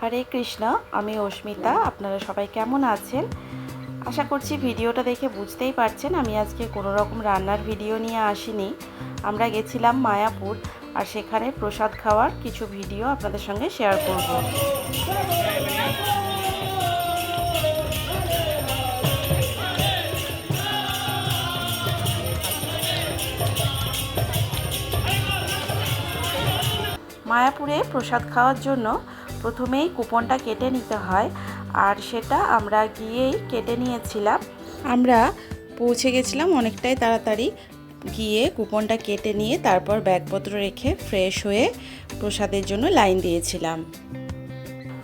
হরে কৃষ্ণ, আমি অস্মিতা, আপনারা সবাই কেমন আছেন? আশা করছি ভিডিওটা দেখে বুঝতেই পারছেন, আমি আজকে কোনো রকম রান্নার ভিডিও নিয়ে আসিনি। আমরা গেছিলাম মায়াপুর আর সেখানে প্রসাদ খাওয়ার কিছু ভিডিও আপনাদের সঙ্গে শেয়ার করব। মায়াপুরে প্রসাদ খাওয়ার জন্য প্রথমেই কুপনটা কেটে নিতে হয় আর সেটা আমরা গিয়েই কেটে নিয়েছিলাম। আমরা পৌঁছে গেছিলাম অনেকটাই তাড়াতাড়ি গিয়ে কুপনটা কেটে নিয়ে তারপর ব্যাগপত্র রেখে ফ্রেশ হয়ে প্রসাদের জন্য লাইন দিয়েছিলাম।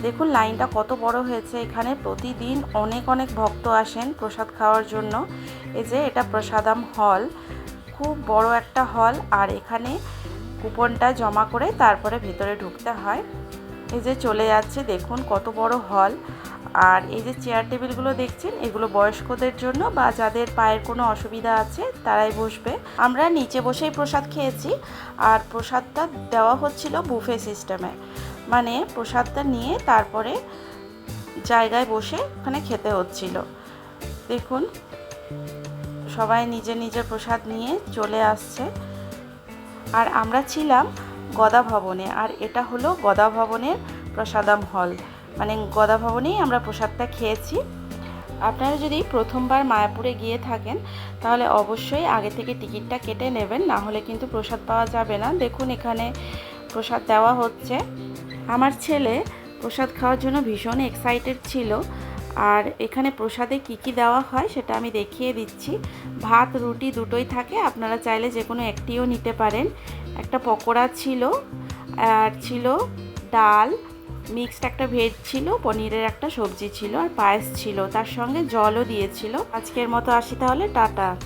দেখুন লাইনটা কত বড় হয়েছে। এখানে প্রতিদিন অনেক অনেক ভক্ত আসেন প্রসাদ খাওয়ার জন্য। এই যে এটা প্রসাদাম হল খুব বড় একটা হল। আর এখানে কুপনটা জমা করে তারপরে ভিতরে ঢুকতে হয়। এই যে চলে যাচ্ছে, দেখুন কত বড় হল আর এই যে চেয়ার টেবিলগুলো দেখছেন, এগুলো বয়স্কদের জন্য বা যাদের পায়ের কোনো অসুবিধা আছে, তারাই বসবে। আমরা নিচে বসেই প্রসাদ খেয়েছি, আর প্রসাদটা দেওয়া হচ্ছিল বুফে সিস্টেমে মানে প্রসাদটা নিয়ে তারপরে জায়গায় বসে ওখানে খেতে হচ্ছিল। দেখুন, সবাই নিজের নিজের প্রসাদ নিয়ে চলে আসছে। আর আমরা ছিলাম গদা ভবনে আর এটা হলো গদা ভবনের প্রসাদাম হল। মানে গদা ভবনেই আমরা প্রসাদটা খেয়েছি। আপনারা যদি প্রথমবার মায়াপুরে গিয়ে থাকেন, তাহলে অবশ্যই আগে থেকে টিকিটটা কেটে নেবেন, না হলে কিন্তু প্রসাদ পাওয়া যাবে না। দেখুন এখানে প্রসাদ দেওয়া হচ্ছে। আমার ছেলে প্রসাদ খাওয়ার জন্য ভীষণ এক্সাইটেড ছিল। আর এখানে প্রসাদে কি কি দেওয়া হয় সেটা আমি দেখিয়ে দিচ্ছি। ভাত, রুটি দুটোই থাকে, আপনারা চাইলে যে কোনো একটিও নিতে পারেন। একটা পকোড়া ছিল আর ছিল ডাল, মিক্সড একটা ভেজ ছিল, পনিরের একটা সবজি ছিল আর পায়েস ছিল। তার সঙ্গে জলও দিয়েছিল। আজকের মতো আসি তাহলে, টাটা।